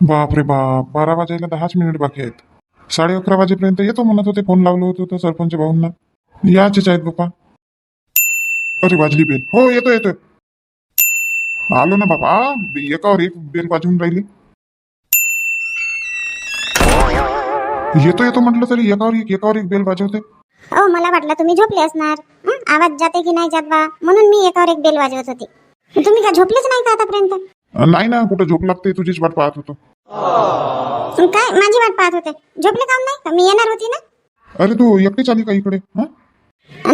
बापरे बाप बारा वाजायला दहाच मिनिट बाकी आहेत. साडे अकरा वाजेपर्यंत येतो म्हणत होते फोन लावलो होतो तर सरपंच भाऊंना. याचेच आहेत बाप्पा. अरे वाजली बेल. हो येतो येतोय. आलो ना बाबा. एकावर एक बेल वाजवून राहिली. येतो येतो म्हटलं तरी एकावर एक एकावर एक बेल वाजवते. हो मला वाटलं तुम्ही झोपले असणार? आवाज जाते की नाही जात बा म्हणून मी एकावर एक बेल वाजवत होती. तुम्ही का झोपलेच नाही का आतापर्यंत? नाही ना कुठं झोप लागते तुझीच वाट पाहत होतो. काय माझी वाट पाहत होते? झोपले काम नाही? का मी येणार होती ना? अरे तू एकटीच आली का इकडे? हं?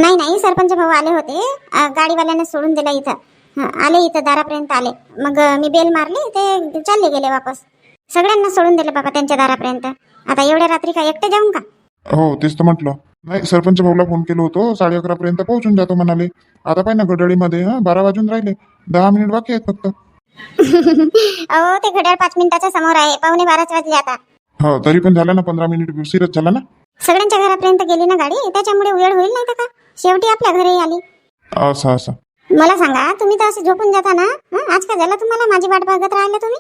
नाही नाही सरपंच भाऊ आले होते. अ, गाडीवाल्याने सोडून दिलं इथं. हं, आले इथं दारापर्यंत आले. मग अ, मी बेल मारली ते चालले गेले वापस. सगळ्यांना सोडून दिलं बाबा त्यांच्या दारापर्यंत. आता एवढ्या रात्री का एकटे जाऊन का? हो तेच तर म्हटलं. नाही सरपंच भाऊला फोन केलो होतो. साडे अकरा पर्यंत पोहोचून जातो म्हणाले. आता पाहिजे ना गडळीमध्ये हा बारा वाजून राहिले. दहा मिनिट बाकी आहेत फक्त. अहो ते घड्याळ पाच मिनिटाच्या समोर आहे. पावणे बाराच वाजले आता. हो तरी पण झाला ना पंधरा मिनिट उशीरच झाला ना? सगळ्यांच्या घरापर्यंत गेली ना गाडी? त्याच्यामुळे वेळ होईल नाही तर का? शेवटी आपल्या घरी आली. असं असं. मला सांगा तुम्ही तर असं झोपून जाता ना? हं? आज का झालं तुम्हाला? माझी वाट बघत राहिले तुम्ही?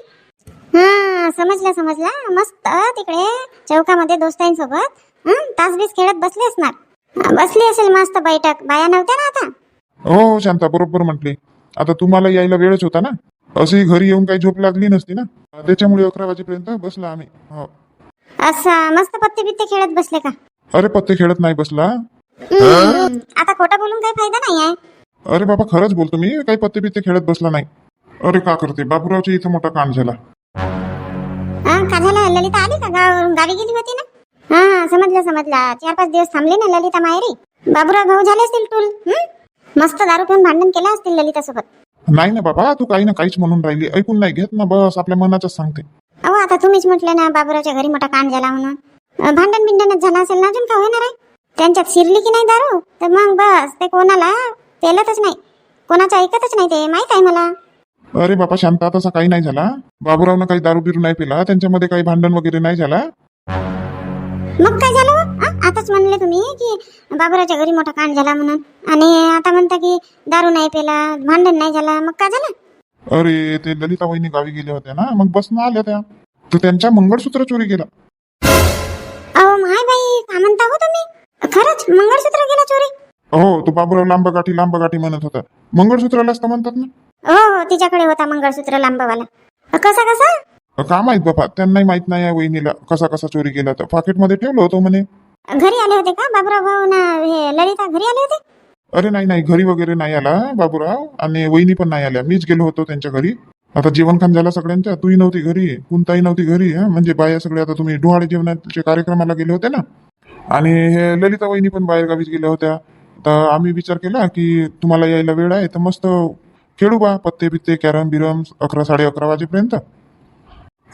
हा समजलं समजलं. मस्त तिकडे चौकामध्ये दोस्तांसोबत हं? तासबीस खेळत बसले असणार. हं, बसली असेल मस्त बैठक. बाया नव्हत्या ना आता? हो शांता बरोबर म्हटली. आता तुम्हाला यायला वेळच होता ना? अशी घरी येऊन काही झोप लागली नसती ना? त्याच्यामुळे अकरा वाजेपर्यंत बसला आम्ही. हो. असं मस्त पत्ते बित्ते खेळत बसले का? अरे पत्ते खेळत नाही बसला. आता खोटं बोलून काही फायदा नाही आहे? अरे बाबा खरंच बोलतो मी काही पत्ते बित्ते खेळत बसला नाही. अरे का करते? बाबूरावच्या इथं मोठा कांड झाला. हं, का झालं? ललिता आली का? गावी गेली होती ना? हा समजलं समजलं. चार पाच दिवस थांबले ना ललिता माहेरी? बाबूराव भाऊ झाले असतील टूल? हं? मस्त दारू पिऊन भांडण केलं असतील ललिता सोबत नाही ना बाबा तू काही ना काहीच म्हणून राहिली. ऐकून नाही घेत ना बस आपल्या मनाचंच सांगते. अहो आता तुम्हीच म्हटलं ना बाबूरावच्या घरी मोठा कांड झाला म्हणून. अं, भांडण बिंडणच झाला असेल ना अजून का होणार आहे त्यांच्यात शिरली की नाही दारू? तर मग बस ते कोणाला पेलतच नाही. कोणाचं ऐकतच नाही ते माहीत आहे मला. अरे बाबा शांता तसा काही नाही झाला. बाबूरावनं काही दारू बिरू नाही पिला त्यांच्यामध्ये काही भांडण वगैरे नाही झाला? मग काय झालं? हो? आताच म्हणले तुम्ही की बाबूरावच्या घरी मोठा कांड झाला म्हणून. आणि आता म्हणता की दारू नाही पेला भांडण नाही झाला. मग काय झालं? अरे ते ललिता वहिनी गावी गेल्या होत्या ना. मग बसनं आल्या त्या. तर त्यांच्या मंगळसूत्र चोरी गेला अहो माय बाई का म्हणता हो तुम्ही? खरंच मंगळसूत्र गेला चोरी? हो तो बाबूराव लांब गाठी लांब गाठी म्हणत होता. मंगळसूत्रालाच तर म्हणतात ना. हो हो तिच्याकडे होता मंगळसूत्र लांबवाला. कसा कसा? का माहीत बाबा? त्यांनाही माहीत नाही या वहिनीला. कसा कसा चोरी गेला तर. पाकिटमध्ये ठेवलं होतं म्हणे. घरी आले होते का? बाबूराव भाऊ ना हे ललिता घरी आले होते? अरे नाही नाही. घरी वगैरे नाही आला बाबूराव. आणि वहिनी पण नाही आल्या. मीच गेलो होतो त्यांच्या घरी. आता जेवण खाण झालं सगळ्यांच्या. तूही नव्हती घरी. कुंताही नव्हती घरी हं? म्हणजे बाया सगळे आता तुम्ही डोहाळे जेवणाच्या कार्यक्रमाला गेले होते ना? आणि हे ललिता वहिनी पण बाहेर गावीच गेल्या होत्या. तर आम्ही विचार केला की तुम्हाला यायला वेळ आहे तर मस्त खेळू बा. पत्ते बित्ते कॅरम बिरम अकरा साडे अकरा वाजेपर्यंत.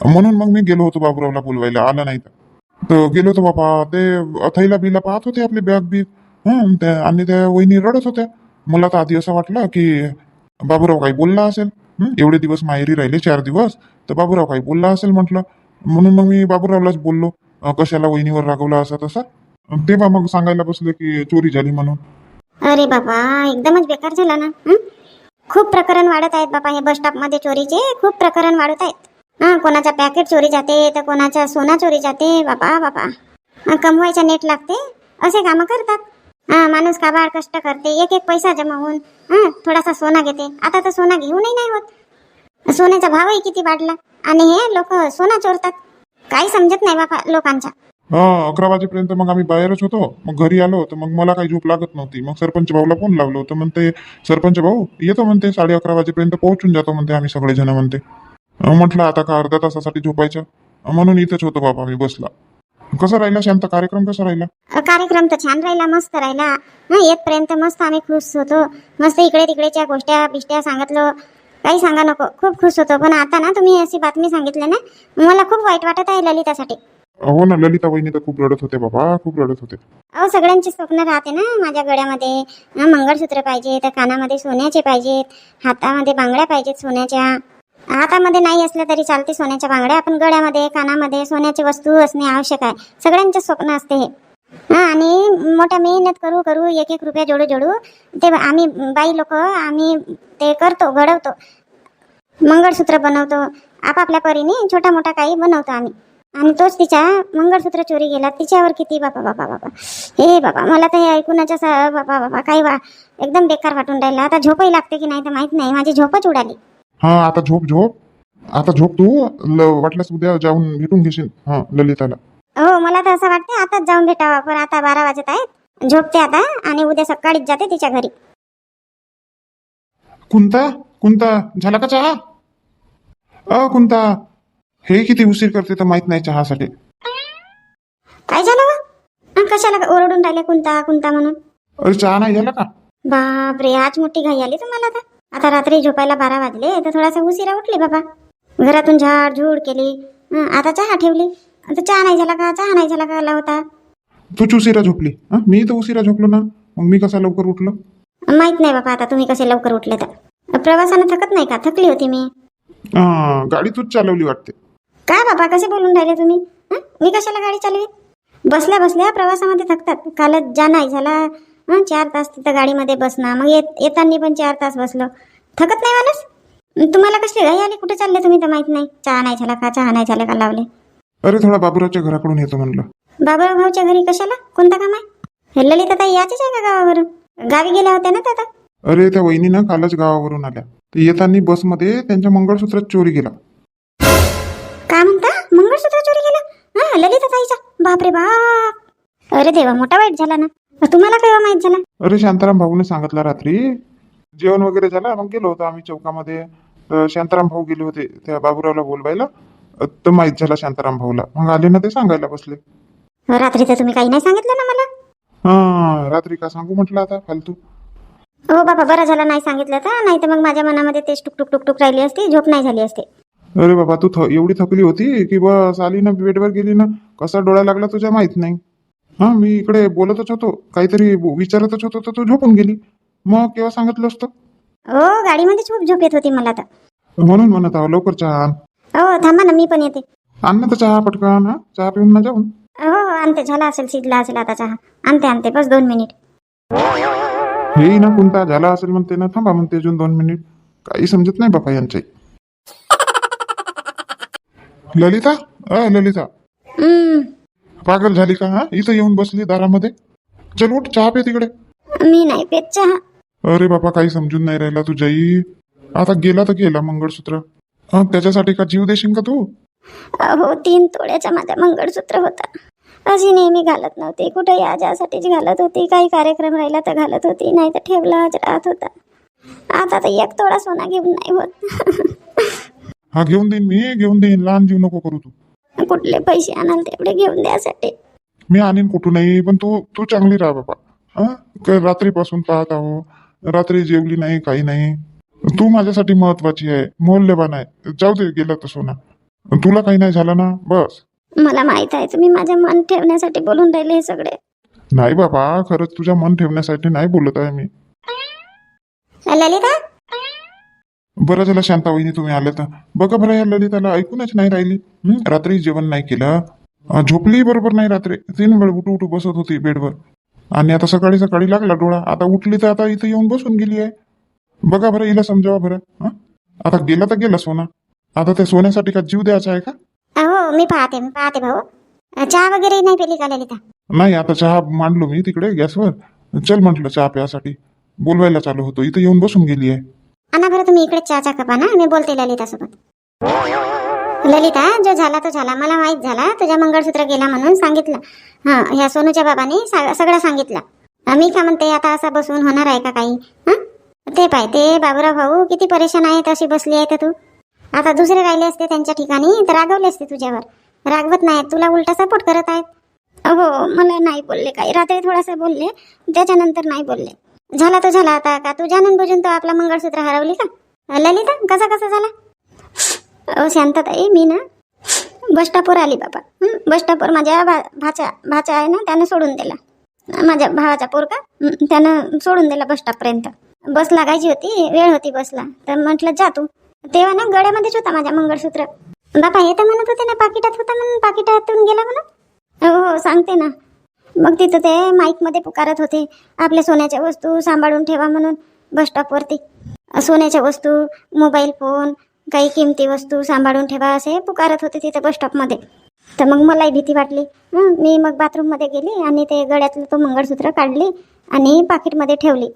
म्हणून मग मी गेलो होतो बाबुरावला बोलवायला. आला नाही तर. गेलो होतो बाबा. ते अथईला बिला पाहत होते आपली बॅग. बी हं, त्या- आणि त्या वहिनी रडत होत्या. मला तर आधी असं वाटलं की बाबूराव काही बोलला असेल. एवढे दिवस माहेरी राहिले चार दिवस. तर बाबूराव काही बोलला असेल म्हटलं. म्हणून मग मी बाबूरावलाच बोललो. कशाला वहिनीवर रागवला असं तसा. तेव्हा मग सांगायला बसले की चोरी झाली म्हणून. अरे बाबा एकदमच बेकार झाला ना. खूप प्रकरण वाढत आहेत बाबा हे बस स्टॉपमध्ये चोरीचे. खूप प्रकरण वाढत आहेत. हा कोणाचा पॅकेट चोरी जाते तर कोणाचा सोना चोरी जाते. बाबा बाबा हं, कमवायचा नेट लागते. असे कामं करतात. हा माणूस काबाड कष्ट करते. एक एक पैसा जमा होऊन हा थोडासा सोना घेते. आता तर सोना घेऊनही नाही होत. सोन्याचा भावही किती वाढला. आणि हे लोक सोना चोरतात. काही समजत नाही बाबा लोकांचा हा अकरा वाजेपर्यंत मग आम्ही बाहेरच होतो. मग घरी आलो तर मग मला काही झोप लागत नव्हती. मग सरपंच भाऊला फोन लावलो तर म्हणते सरपंच भाऊ येतो म्हणते साडे अकरा वाजेपर्यंत पोहोचून जातो म्हणते आम्ही सगळेजण म्हणते. म्हटलं आता का अर्ध्या तासासाठी झोपायचं? म्हणून इथंच होतो बाबा मी बसला. कसं राहिला शांत? कार्यक्रम कसा राहिला? अ, कार्यक्रम तर छान राहिला मस्त राहिला. हं, येतपर्यंत मस्त आम्ही खुश होतो. मस्त इकडे तिकडेच्या गोष्ट्या बिष्ट्या सांगितलं. काही सांगा नको खूप खुश होतो. पण आता ना तुम्ही अशी बातमी सांगितली ना मला खूप वाईट वाटत आहे ललितासाठी. हो ना ललिता वहिनी तर खूप रडत होते बाबा खूप रडत होते. अहो सगळ्यांची स्वप्न राहते ना माझ्या गळ्यामध्ये. हं, मंगळसूत्र पाहिजे तर कानामध्ये सोन्याचे पाहिजेत हातामध्ये बांगड्या पाहिजेत सोन्याच्या. हातामध्ये नाही असलं तरी चालते सोन्याच्या बांगड्या. आपण गळ्यामध्ये कानामध्ये सोन्याची वस्तू असणे आवश्यक आहे. सगळ्यांचे स्वप्न असते हे. हा आणि मोठ्या मेहनत करू करू एक एक रुपया जोडू जोडू ते आम्ही बाई लोक आम्ही ते करतो घडवतो. मंगळसूत्र बनवतो. आपापल्या परीने छोटा मोठा काही बनवतो आम्ही. आणि तोच तिच्या मंगळसूत्र चोरी गेला तिच्यावर किती बापा बापा बापा. हे बाबा मला तर हे ऐकूनच असं बापा बापा काही वा एकदम बेकार वाटून राहिला. आता झोपही लागते की नाही तर माहीत नाही. माझी झोपच उडाली. हा आता झोप झोप. आता झोप तू. ल वाटल्यास उद्या जाऊन भेटून घेशील. हा ललिताला. हो मला तर असं वाटतं आताच जाऊन भेटावं. पण आता बारा वाजत आहेत. झोपते आता आणि उद्या सकाळीच जाते तिच्या घरी. कुंता कुंता झाला का चहा? अ कुंता हे किती उशीर करते तर माहीत नाही चहासाठी. काय झालं वा? अं, कशाला ओरडून राहिले कोणता कोणता म्हणून? अरे चहा नाही झाला का? बापरे आज मोठी घाई आली तुम्हाला आता आता रात्री झोपायला बारा वाजले तर थोडासा उशिरा उठले बाबा. घरातून झाड झूड केली. आता चहा ठेवली. आता चहा नाही झाला का? चहा नाही झाला का? आला होता. तूच उशिरा झोपली. हा मी तर उशिरा झोपलो ना. मग मी कसा लवकर उठलो? माहीत नाही बाबा आता तुम्ही कसे लवकर उठले तर. प्रवासानं थकत नाही का? थकली होती मी. गाडी तूच चालवली वाटते. काय बाबा कसे बोलून राहिले तुम्ही? हं? मी कशाला गाडी चालवी? बसल्या बसल्या प्रवासामध्ये थकतात. कालच जा नाही झाला. हं, चार तास तिथं गाडीमध्ये बसणं. मग येत येताना पण चार तास बसलो. थकत नाही माणूस? तुम्हाला कसली घाई आली? कुठे चालले तुम्ही तर माहीत नाही. चहा नाही झाला का? चहा नाही झाला का? लावले. अरे थोडा बाबुरावच्या घराकडून येतो म्हणलं. बाबा भाऊच्या घरी कशाला? कोणता काम आहे? ललिता ताई याचीच आहे का गावावरून? गावी गेल्या होत्या ना आता? अरे त्या वहिनीनं कालच गावावरून आल्या. तर येताना बसमध्ये त्यांच्या मंगळसूत्रात चोरी गेला काय म्हणता? मंगळसूत्र चोरी केलं? हा ललिता ताईचा बापरे बाप! अरे देवा मोठा वाईट झाला ना. तुम्हाला केव्हा माहीत झाला? अरे शांताराम भाऊने सांगितलं रात्री. जेवण वगैरे झालं मग गेलो होतो आम्ही चौकामध्ये. तर शांताराम भाऊ गेले होते त्या बाबुरावला बोलवायला. तर माहीत झाला शांताराम भाऊला. मग आले ना ते सांगायला बसले. रात्री तर तुम्ही काही नाही सांगितलं ना मला? हा रात्री का सांगू म्हटलं आता फालतू. हो बाबा बरं झालं नाही सांगितलं तर. नाही तर मग माझ्या मनामध्ये तेच टुक टुक टुक टुक राहिली असती झोप नाही झाली असते. अरे बाबा तू थ एवढी थकली होती की बस आली ना बेडवर गेली ना. कसा डोळा लागला तुझ्या माहीत नाही. हा मी इकडे बोलतच होतो. काहीतरी विचारतच होतो तर तू झोपून गेली. मग केव्हा सांगितलं असतं? हो गाडीमध्ये खूप झोप येत होती मला तर. म्हणून म्हणत आहो लवकर चहा आण. हो थांबा ना मी पण येते. आण ना तर चहा पटकन हा. चहा पिऊन ना जाऊन हो हो आणते. झाला असेल शिजला असेल आता चहा. आणते आणते. बस दोन मिनिट. हे ना कोणता झाला असेल म्हणते ना थांबा म्हणते अजून दोन मिनिट. काही समजत नाही बापा यांचे. ललिता? अ ललिता. हम्म, पागल झाली का हा? इथं येऊन बसली दारामध्ये? चल उठ चहा पे तिकडे. मी नाही पेत चहा. अरे बापा काही समजून नाही राहिला तुझ्याही आता गेला तर गेला मंगळसूत्र. हा त्याच्यासाठी का जीव देशील का तू? हो तीन तोड्याचा माझा मंगळसूत्र होता. अशी नेहमी घालत नव्हती. कुठे या ज्यासाठीच घालत होती. काही कार्यक्रम राहिला तर घालत होती नाही तर ठेवलाच राहत होता. आता तर एक तोडा सोना घेऊन नाही होत. हा घेऊन देईन मी घेऊन देईन. लहान जीव नको करू तू. कुठले पैसे आणाल तेवढे घेऊन द्यासाठी मी आणीन कुठूनही पण तू तू चांगली राहा बाबा. हा? क- रात्रीपासून पाहत आहो. रात्री जेवली नाही काही नाही. तू माझ्यासाठी महत्वाची आहे मौल्यवान आहे. जाऊ दे गेलं तर सोना. तुला काही नाही झालं ना? बस. मला माहीत आहे तुम्ही माझ्या मन ठेवण्यासाठी बोलून राहिले हे सगळे. नाही बाबा खरंच तुझ्या मन ठेवण्यासाठी नाही बोलत आहे मी. ललिता? बरं झालं शांता वहिनी तुम्ही आले तर. बघा बरं या ललिताला ऐकूनच नाही राहिली? रात्री जेवण नाही केलं. झोपली बरोबर नाही रात्री. तीन वेळ उठू उठू बसत होती बेडवर. आणि आता सकाळी सकाळी लागला डोळा. आता उठली तर आता इथं येऊन बसून गेली आहे. बघा बरं हिला समजावा बरं. हं? आता गेला तर गेला सोना. आता त्या सोन्यासाठी का जीव द्यायचा आहे का? हो मी पाहते मी पाहते भाऊ. चहा वगैरे नाही पेली का ललिता? नाही आता चहा मांडलो मी तिकडे गॅसवर. चल म्हटलं चहा प्यासाठी. बोलवायला चालू होतो. इथं येऊन बसून गेली आहे. आणा बरं तुम्ही इकडे चहाचा कपा ना. मी बोलते ललितासोबत. ललिता जो झाला तो झाला. मला माहीत झाला. तुझ्या मंगळसूत्र गेला म्हणून सांगितलं. हा ह्या सोनूच्या बाबाने सा- सगळं सांगितलं. मी का म्हणते आता असा बसून होणार आहे का काही? हां? ते पाय ते बाबुराव भाऊ किती परेशान आहेत अशी बसली आहे तर तू. आता दुसरे राहिले असते त्यांच्या ठिकाणी तर रागवले असते तुझ्यावर. रागवत नाहीत. तुला उलटा सपोर्ट करत आहेत. हो मला नाही बोलले काही. रात्री थोडासा बोलले त्याच्यानंतर नाही बोलले. झाला तो झाला. आता का तू जाणून बुजून तो आपला मंगळसूत्र हरवली का? ललिता कसा कसा झाला? अहो शांतताई मी ना. बस स्टॉपवर आली बाबा. बस स्टॉपवर माझ्या भा भाचा भाचा आहे ना त्यानं सोडून दिला. माझ्या भावाचा पोरका त्यानं सोडून दिला बस स्टॉपपर्यंत बस लागायची होती वेळ होती बसला. तर म्हटलं जा तू. तेव्हा ना गळ्यामध्येच होता माझ्या मंगळसूत्र. बापा हे तर म्हणत होते ना पाकिटात होता म्हणून पाकिटातून गेला म्हणून? हो हो सांगते ना. मग तिथं ते माईकमध्ये पुकारत होते आपल्या सोन्याच्या वस्तू सांभाळून ठेवा म्हणून बसस्टॉपवरती सोन्याच्या वस्तू मोबाईल फोन काही किमती वस्तू सांभाळून ठेवा असे पुकारत होते तिथं बस स्टॉपमध्ये तर मग मलाही भीती वाटली. मी मग बाथरूममध्ये गेली आणि ते गळ्यातलं तो मंगळसूत्र काढली आणि पाकिटमध्ये ठेवली.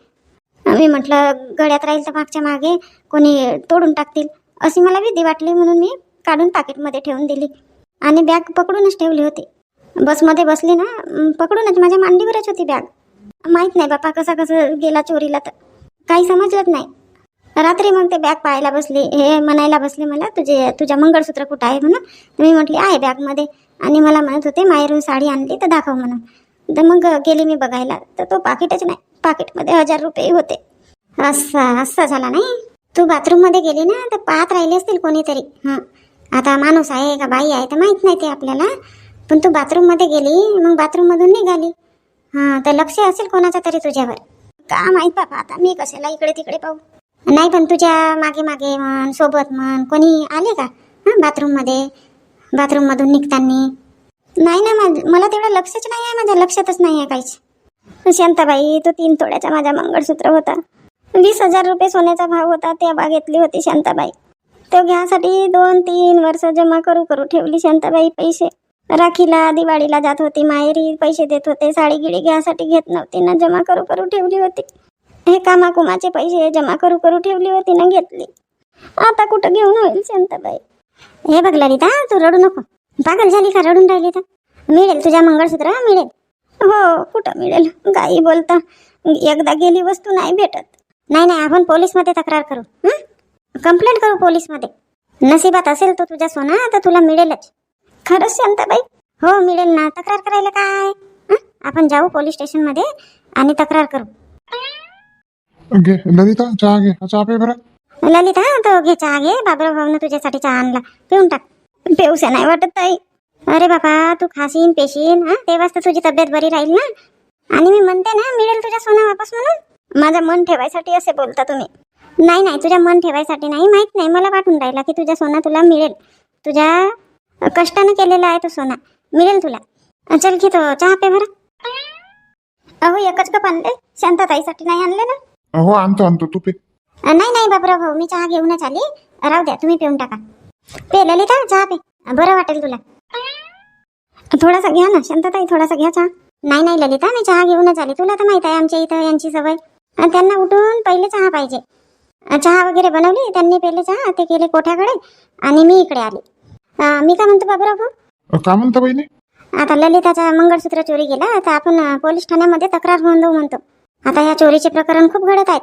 मी म्हटलं गळ्यात राहील तर मागच्या मागे कोणी तोडून टाकतील. अशी मला भीती वाटली म्हणून मी काढून पाकिटमध्ये ठेवून दिली. आणि बॅग पकडूनच ठेवली होती. बसमध्ये बसली ना पकडूनच माझ्या मांडीवरच होती बॅग. माहीत नाही बापा कसा कसं गेला चोरीला तर. काही समजलंच नाही. रात्री मग ते बॅग पाहायला बसली हे म्हणायला बसले मला तुझे तुझ्या मंगळसूत्र कुठं आहे? म्हणून. मी म्हटली आहे बॅगमध्ये. आणि मला म्हणत होते माहेरून साडी आणली तर दाखव म्हणून. तर मग गेली मी बघायला. तर तो पाकिटच नाही पाकिटमध्ये हजार रुपये होते. असा असा झाला नाही. तू बाथरूममध्ये गेली ना तर पाहत राहिले असतील कोणीतरी. हां. आता माणूस आहे का बाई आहे तर माहीत नाही ते आपल्याला. पण तू बाथरूममध्ये गेली मग बाथरूममधून निघाली. हां तर लक्ष असेल कोणाचं तरी तुझ्यावर. का माहीत बाबा आता मी कशाला इकडे तिकडे पाहू? नाही पण तुझ्या मागे मागे म्हण सोबत म्हण कोणी आले का? हां बाथरूममध्ये? बाथरूममधून निघताना? नाही ना माझं मला तेवढं लक्षच नाही आहे माझ्या लक्षातच नाही आहे काहीच. शांताबाई तो तीन तोड्याचा माझा मंगळसूत्र होता. वीस हजार रुपये सोन्याचा भाव होता त्या घेतली होती शांताबाई. तो घ्यासाठी दोन तीन वर्ष जमा करू करू ठेवली शांताबाई पैसे. राखीला दिवाळीला जात होती. माहेरी पैसे देत होते. साडी गिडी घ्यासाठी घेत नव्हती. ना जमा करू करू ठेवली होती. हे कामाकुमाचे पैसे जमा करू करू ठेवली होती ना घेतली. आता कुठं घेऊन होईल शांताबाई? हे बघ ललिता तू रडू नको. पागल झाली का? रडून राहिली तर. मिळेल तुझ्या मंगळसूत्र मिळेल. हो कुठं मिळेल? काही बोलता. एकदा गेली वस्तू नाही भेटत. नाही नाही आपण पोलीसमध्ये तक्रार करू. कंप्लेंट करू पोलीसमध्ये. नशिबात असेल तो तुझ्या सोना तर तुला मिळेलच. खरंच शांताबाई? हो मिळेल ना. तक्रार करायला काय? आपण जाऊ पोलीस स्टेशनमध्ये आणि तक्रार करू. घे ललिता चहा घे. चहा पे बरं. ललिता तो घे चहा घे. बाबराव भाऊनं तुझ्यासाठी चहा आणला. पिऊन टाक. पेऊसा नाही वाटत ताई. अरे बाबा तू खाशीन पेशीन हा? तेव्हाच तर तुझी तब्येत बरी राहील ना. आणि मी म्हणते ना मिळेल तुझ्या सोना वापस म्हणून. माझं मन ठेवायसाठी असे बोलता तुम्ही. नाही नाही तुझ्या मन ठेवायसाठी नाही. माहीत नाही मला वाटून राहिला की तुझ्या सोना तुला मिळेल. तुझ्या कष्टानं केलेला आहे तो सोना. मिळेल तुला. चल की तो चहा पे बरं. अहो एकच कप आणले शांतताईसाठी नाही आणले ना? हो आणतो आणतो. तू पे. नाही नाही बाबराव भाऊ मी चहा घेऊनच आली. राहू द्या तुम्ही पिऊन टाका. पे ललिता चहा पे. बरं वाटेल तुला. थोडासा घ्या ना शांतताई थोडासा घ्या चहा. नाही नाही ललिता मी चहा घेऊनच आली. तुला तर माहीत आहे आमच्या इथं यांची सवय. अन् त्यांना उठून पहिले चहा पाहिजे. चहा वगैरे बनवली त्यांनी पहिले चहा ते केले कोठ्याकडे आणि मी इकडे आली. अं, मी काय म्हणतो बाबराव भाऊ अ, का म्हणता बहिणी? आता ललिताचा मंगळसूत्र चोरी गेला तर आपण अं, पोलीस ठाण्यामध्ये तक्रार नोंदवू म्हणतो. आता या चोरीचे प्रकरण खूप घडत आहेत.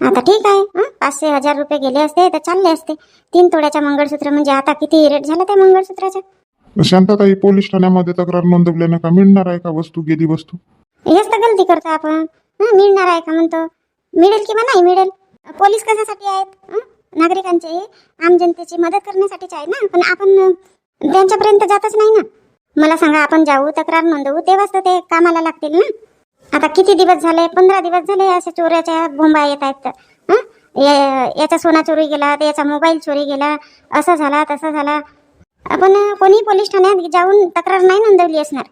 आता ठीक आहे हं? पाचशे हजार रुपये गेले असते तर चालले असते. तीन तोड्याच्या मंगळसूत्र म्हणजे आता किती रेट झाला त्या मंगळसूत्राचा? शांताताई पोलीस ठाण्यामध्ये तक्रार नोंदवल्यानं का मिळणार आहे का वस्तू गेली वस्तू? हेच तर गलती करतो आपण. हं? मिळणार आहे का म्हणतो? मिळेल किंवा नाही मिळेल? पोलीस कशासाठी आहेत? हं? नागरिकांची आम जनतेची मदत करण्यासाठीच आहे ना? पण आपण त्यांच्यापर्यंत जातच नाही ना? मला सांगा आपण जाऊ तक्रार नोंदवू तेव्हाच तर ते कामाला लागतील ना? आता किती दिवस झाले? पंधरा दिवस झाले अशा चोऱ्याच्या बोंबा येत आहेत तर. या- याचा सोना चोरी गेला याचा मोबाईल चोरी गेला असं झाला तसा झाला. आपण कोणी पोलीस ठाण्यात जाऊन तक्रार नाही नोंदवली असणार.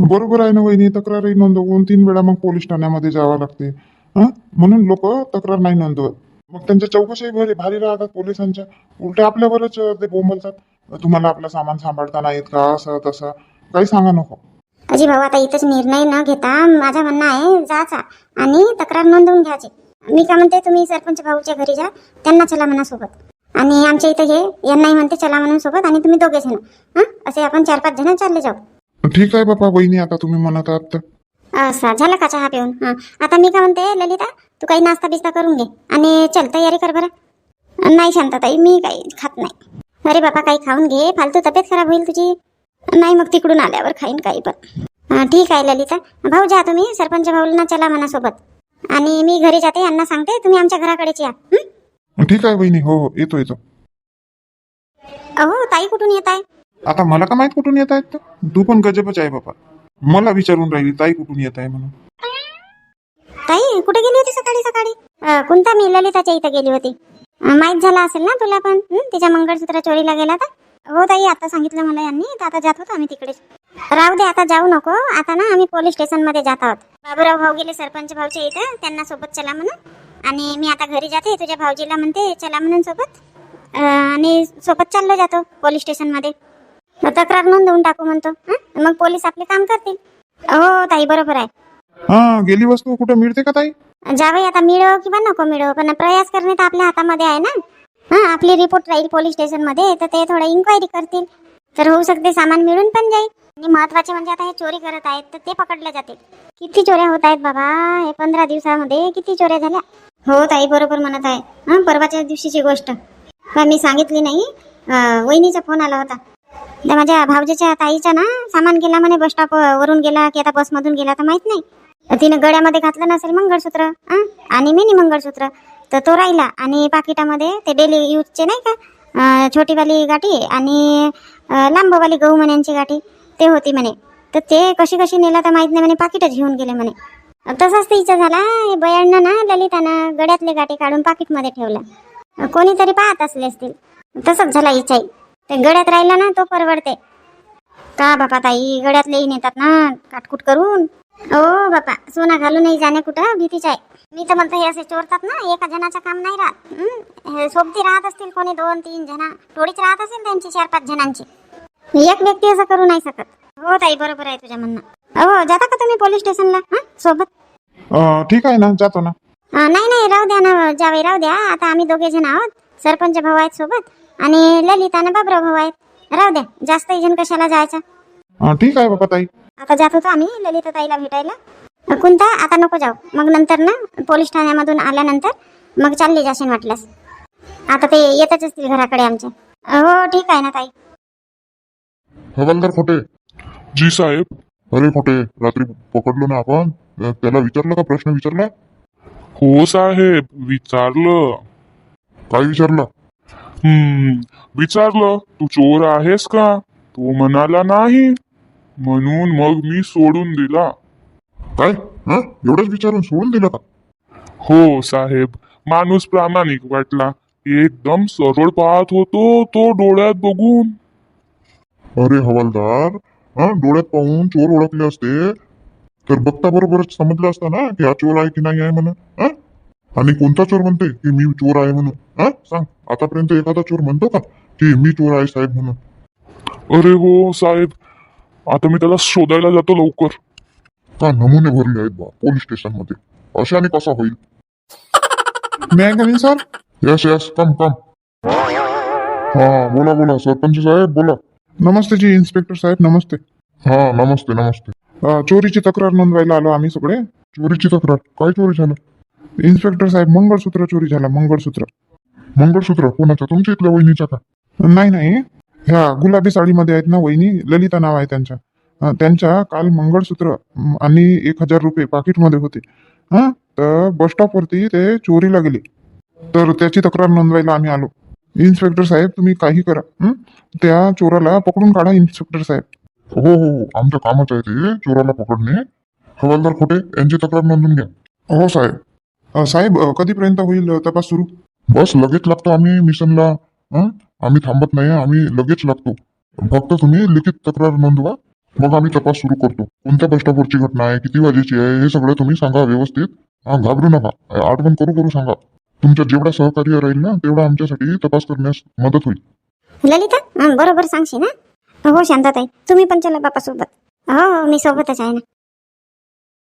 बरोबर आहे ना वहिनी तक्रारही नोंदवून तीन वेळा मग पोलीस ठाण्यामध्ये जावं लागते. म्हणून लोक तक्रार नाही नोंदवत. मग त्यांच्या चौकशी भरी भारी राहतात पोलिसांच्या. उलटे आपल्यावरच ते बोंबलतात. तुम्हाला आपलं सामान सांभाळता नाही येत का? असं तसं. काही सांगा नको. अजी भाऊ आता इथंच निर्णय न घेता माझं म्हणणं आहे जाचा आणि तक्रार नोंदवून घ्यायची. मी काय म्हणते तुम्ही सरपंच भाऊच्या घरी जा त्यांना चला म्हणा सोबत. आणि आमच्या इथं हे यांनाही म्हणते चला म्हणून सोबत आणि तुम्ही दोघे जण हं? असे आपण चार पाच जण चालले जाऊ. ठीक आहे बापा वहिनी आता तुम्ही म्हणत आहात तर. असा झाला का चहा पिऊन? हां. आता मी काय म्हणते ललिता तू काही नाश्ता बिस्ता करून घे आणि चल तयारी कर बरं. नाही शांतताई मी काही खात नाही. अरे बापा काही खाऊन घे फालतू तब्येत खराब होईल तुझी. नाही मग तिकडून आल्यावर खाईन काही पण. हां ठीक आहे ललिता. भाऊ जा तुम्ही सरपंच भाऊला चला म्हणा सोबत आणि मी घरी जाते यांना सांगते तुम्ही आमच्या घराकडेच या. हं? ठीक आहे वहिनी हो हो येतो येतो. अहो ताई कुठून येत आहे आता मला का माहीत कुठून येत आहेत? तू पण गजबच आहे बापा मला विचारून राहिली ताई कुठून येत आहे म्हणून? ताई कुठे गेली होती सकाळी सकाळी? अं, कोणता मी ललिताच्या इथं गेली होती? अं, माहीत झाला असेल ना तुला पण? हं? तिच्या मंगळसूत्र चोरीला गेला तर हो ताई आता सांगितलं मला यांनी तर आता जात होतो आम्ही तिकडे. राहू दे आता जाऊ नको. आता ना आम्ही पोलीस स्टेशनमध्ये जात आहोत. बाबूराव भाऊ गेले सरपंच भाऊच्या इथं त्यांना सोबत चला म्हणून. आणि मी आता घरी जाते तुझ्या भाऊजीला म्हणते चला म्हणून सोबत. अं, आणि सोबत चाललो जातो पोलीस स्टेशनमध्ये. तक्रार नोंदवून टाकू म्हणतो. हं? मग पोलीस आपले काम करतील. हो ताई बरोबर आहे. हा गेली वस्तू कुठे मिळते का ताई? जावई आता मिळो किंवा नको मिळो पण प्रयास करणे तर आपल्या हातामध्ये आहे ना. हा आपली रिपोर्ट राहील पोलीस स्टेशनमध्ये तर ते थोडं इन्क्वायरी करतील. तर होऊ शकते सामान मिळून पण जाईल. आणि महत्त्वाचे म्हणजे आता हे चोरी करत आहेत तर ते पकडले जातील. किती चोऱ्या होत आहेत बाबा हे पंधरा दिवसामध्ये किती चोऱ्या झाल्या? हो ताई बरोबर म्हणत आहे. हा परवाच्या दिवशीची गोष्ट. का मी सांगितली नाही. अं, वहिनीचा फोन आला होता. त्या माझ्या भावजीच्या ताईचा ना सामान गेला म्हणे बस स्टॉप वरून गेला की आता बसमधून गेला तर माहीत नाही. तिने गळ्यामध्ये घातलं नसेल मंगळसूत्र आणि मिनी मंगळसूत्र. तर तो राहिला आणि पाकिटामध्ये ते डेली यूजचे नाही का छोटीवाली गाठी आणि लांबवाली गहू म्हण्यांची गाठी ते होती म्हणे. तर ते कशी कशी नेला तर माहीत नाही म्हणे पाकिटच घेऊन गेले म्हणे. तसाच तिचा झाला हे बयाणनं ना ललितानं गड्यातले गाठी काढून पाकिटमध्ये ठेवल्या कोणीतरी पाहत असले असतील. तसंच झाला हिचाई ते गळ्यात राहिला ना तो परवडते. का बापा ताई गळ्यातलेही नेतात ना काटकुट करून? ओ बापा सोना घालू नाही जाणे कुठं? भीतीच आहे मी तर म्हणतो हे असे चोरतात ना एका जणाचं काम नाही राहत. सोबती राहत असतील कोणी दोन तीन जण थोडीच राहत असेल त्यांची चार पाच जणांची. एक व्यक्ती असं करू नाही शकत. हो ताई बरोबर आहे तुझ्या म्हणणं. हो जाता का तुम्ही पोलीस स्टेशनला? हं? सोबत? ठीक आहे ना जातो ना. नाही नाही राहू द्या ना जावई राहू द्या. आता आम्ही दोघे जण आहोत. सरपंच भाऊ आहेत सोबत. आणि ललिता आणि बाबराव भाऊ आहेत. राहू द्या जास्त जण कशाला जायचं? ठीक आहे बाबा ताई. आता जात होतो आम्ही ललिता ताईला भेटायला. कोणता आता नको जाऊ. मग नंतर ना पोलीस ठाण्यामधून आल्यानंतर मग चालली जाशील वाटल्यास. आता ते येतच असतील घराकडे आमच्या हो ठीक आहे ना ताई. हवालदार खोटे. जी साहेब. अरे खोटे रात्री पकडलो ना आपण. अ, त्याला विचारलं का? प्रश्न विचारला? हो साहेब विचारलं. काय विचारला? हम्म. विचारलं तू चोर आहेस का? तो म्हणाला नाही. म्हणून मग मी सोडून दिला. काय? हा? एवढंच विचारून सोडून दिलं का? हो साहेब. माणूस प्रामाणिक वाटला. एकदम सरळ पाहत होतो तो डोळ्यात बघून. अरे हवालदार. हा? डोळ्यात पाहून चोर ओळखले असते. तर बघता बरोबरच समजलं असतं ना की हा चोर आहे की नाही आहे म्हणून. हा? आणि कोणता चोर म्हणते की मी चोर आहे म्हणून. हा? सांग. आतापर्यंत एखादा चोर म्हणतो का? की मी चोर आहे साहेब म्हणून? अरे हो साहेब. आता मी त्याला शोधायला जातो लवकर. का नमुने भरले आहेत बा पोलीस स्टेशनमध्ये अशाने कसा होईल? मी come in sir yes yes come come हा बोला बोला. सरपंच साहेब बोला. नमस्ते जी इन्स्पेक्टर साहेब नमस्ते. हा नमस्ते नमस्ते. चोरीची तक्रार नोंदवायला आलो आम्ही सगळे. चोरीची तक्रार? काय चोरी झालं? इन्स्पेक्टर साहेब मंगळसूत्र चोरी झाला मंगळसूत्र. मंगळसूत्र कोणाचा? तुमच्या इथल्या वहिनीचा का? नाही नाही. ह्या गुलाबी साडीमध्ये आहेत ना वहिनी? ललिता नाव आहे त्यांच्या. त्यांच्या काल मंगळसूत्र आणि एक हजार रुपये पाकिटमध्ये होते. हा तर बस स्टॉपवरती ते चोरीला गेले. तर त्याची तक्रार नोंदवायला आम्ही आलो. इन्स्पेक्टर साहेब तुम्ही काही करा? त्या चोराला पकडून काढा इन्स्पेक्टर साहेब. हो हो हो. आमचं कामच आहे ते चोराला पकडणे. हवालदार खोटे यांची तक्रार नोंदून घ्या. हो साहेब. अं, साहेब अं, कधीपर्यंत होईल अं, तपास सुरू? बस लगेच लागतो आम्ही मिशनला. हं? आम्ही थांबत नाही आम्ही लगेच लागतो. फक्त तुम्ही लिखित तक्रार नोंदवा मग आम्ही तपास सुरू करतो. कोणत्या बस स्टॉपवरची घटना आहे किती वाजेची आहे हे सगळं तुम्ही सांगा व्यवस्थित. हा घाबरू नका आठवण करू करू सांगा. तुमचं जेवढा सहकार्य राहील ना तेवढा आमच्यासाठी तपास करण्यास मदत होईल. ललिता हं, बरोबर सांगशी ना हो शांताताई तुम्ही पण चला बापा सोबत हो हो मी सोबतच आहे ना.